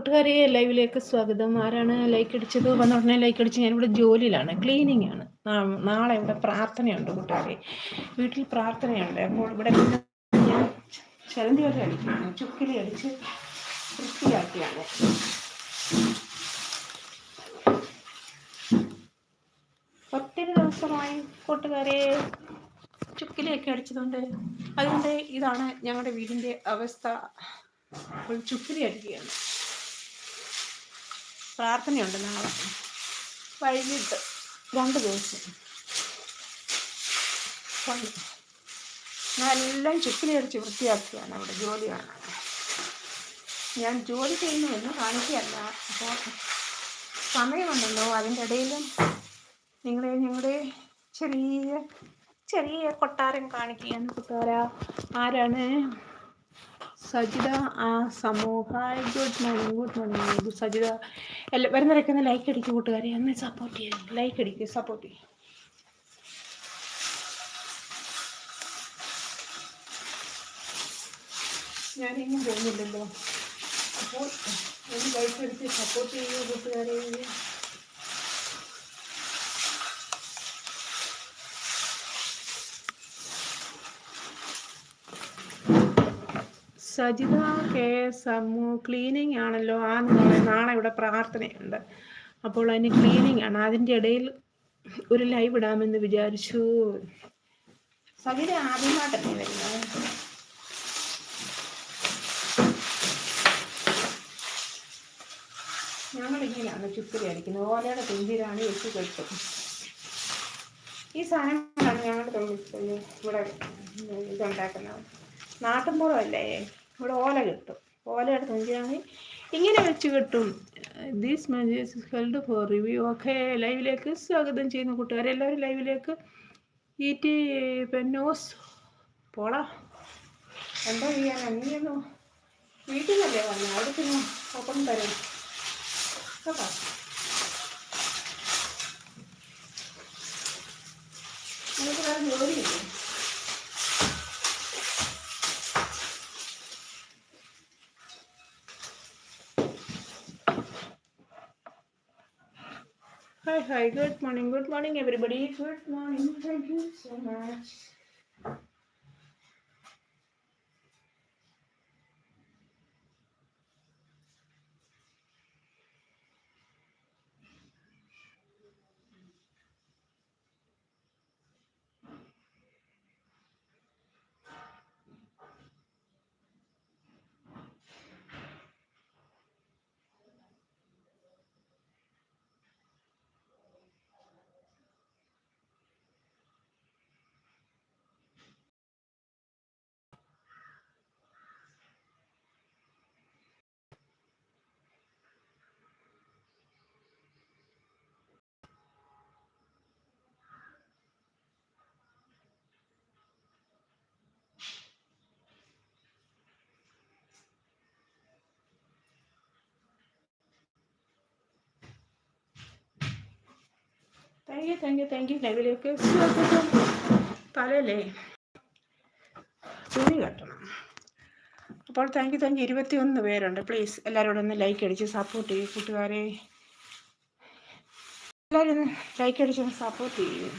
കൂട്ടുകാരെ ലൈവിലേക്ക് സ്വാഗതം. ആരാണ് ലൈക്ക് അടിച്ചത്? വന്ന ഉടനെ ലൈക്ക് അടിച്ച് ഞാനിവിടെ ജോലിയിലാണ് ക്ലീനിങ് ആണ് നാളെ ഇവിടെ പ്രാർത്ഥനയുണ്ട് കൂട്ടുകാരെ. വീട്ടിൽ പ്രാർത്ഥനയുണ്ട്. അപ്പോൾ ഇവിടെ ഞാൻ ചലന്തി വരെ അടിക്കുകയാണ് ചുക്കിലി അടിച്ച് വൃത്തിയാക്കിയാണ്. ഒത്തിരി ദിവസമായി കൂട്ടുകാരെ ചുക്കിലിയൊക്കെ അടിച്ചതുകൊണ്ട്. അതുകൊണ്ട് ഇതാണ് ഞങ്ങളുടെ വീടിന്റെ അവസ്ഥ. ചുക്കിലി അടിക്കുകയാണ്. പ്രാർത്ഥനയുണ്ട് നാളെ. വൈകിട്ട് രണ്ട് ദിവസം. എല്ലാം ചുക്കിലി അടിച്ച് വൃത്തിയാക്കുകയാണ് അവിടെ ജോലിയാണ് ഞാൻ ജോലി ചെയ്യുന്നുവെന്ന് കാണിക്കുകയല്ല. അപ്പോൾ സമയമുണ്ടല്ലോ. അതിന്റെ ഇടയിലും നിങ്ങളെ ഞങ്ങളുടെ ചെറിയ ചെറിയ കൊട്ടാരം കാണിക്കുകയാണ് കൂട്ടുകാരാ. ആരാണ്? സജിത ആ സമൂഹ good morning good morning. Sajitha എല്ലാ വരുന്നവരൊക്കെ ഒന്ന് ലൈക്ക് അടിക്കും കൂട്ടുകാരെ. ഒന്ന് സപ്പോർട്ട് ചെയ്യാം ലൈക്ക് അടിക്കും സപ്പോർട്ട് ചെയ്യും. ഞാനെങ്ങും പോകുന്നില്ലല്ലോ. അപ്പോൾ ഒന്ന് ലൈക്ക് അടിച്ച് സപ്പോർട്ട് ചെയ്യുക കൂട്ടുകാരെ. സജിത കെ സമു ക്ലീനിങ് ആണല്ലോ. ആ നാളെ ഇവിടെ പ്രാർത്ഥനയുണ്ട്. അപ്പോൾ അതിന് ക്ലീനിങ് ആണ്. അതിന്റെ ഇടയിൽ ഒരു ലൈവ് ഇടാമെന്ന് വിചാരിച്ചു. സജിത ആദ്യമായിട്ടല്ലേ വരുന്നത്? ഞങ്ങളിങ്ങനെയാണ് ചുക്കരി അടിക്കുന്നത് ഓലയുടെ തുമ്പിലാണ് വെച്ച് കെട്ടും. ഈ സാധനങ്ങളാണ് ഞങ്ങളുടെ ഇവിടെ ഇതുണ്ടാക്കുന്നത്. നാട്ടിൻപുറമല്ലേ ഇവിടെ ഓല കിട്ടും. ഓല എടുത്ത് നോക്കിയാണെങ്കിൽ ഇങ്ങനെ വെച്ച് കിട്ടും. These message held for review okay ലൈവിലേക്ക് സ്വാഗതം ചെയ്യുന്ന കൂട്ടുകാരെ. എല്ലാവരും ലൈവിലേക്ക് ടി പെന്നോസ് പോളാ. എന്താ ചെയ്യാൻ അങ്ങനെയൊന്നും വീട്ടിൽ നിന്നല്ലേ വന്നു? അവിടെ പിന്നെ ഒപ്പം തരും. കേട്ടോ നിങ്ങൾക്ക് വേറെ ജോലിയില്ലേ Hi, hi, good morning, good morning, everybody. Good morning, thank you so much. Thank you thank you thank you. ലൈവിലേക്ക് തലയിലേ. തുണി കെട്ടണം. അപ്പോൾ താങ്ക് യു താങ്ക് യു. ഇരുപത്തി ഒന്ന് പേരുണ്ട് പ്ലീസ് എല്ലാവരോടും ഒന്ന് ലൈക്ക് അടിച്ച് സപ്പോർട്ട് ചെയ്യും കൂട്ടുകാരെ. എല്ലാവരും ലൈക്ക് അടിച്ചൊന്ന് സപ്പോർട്ട് ചെയ്യും.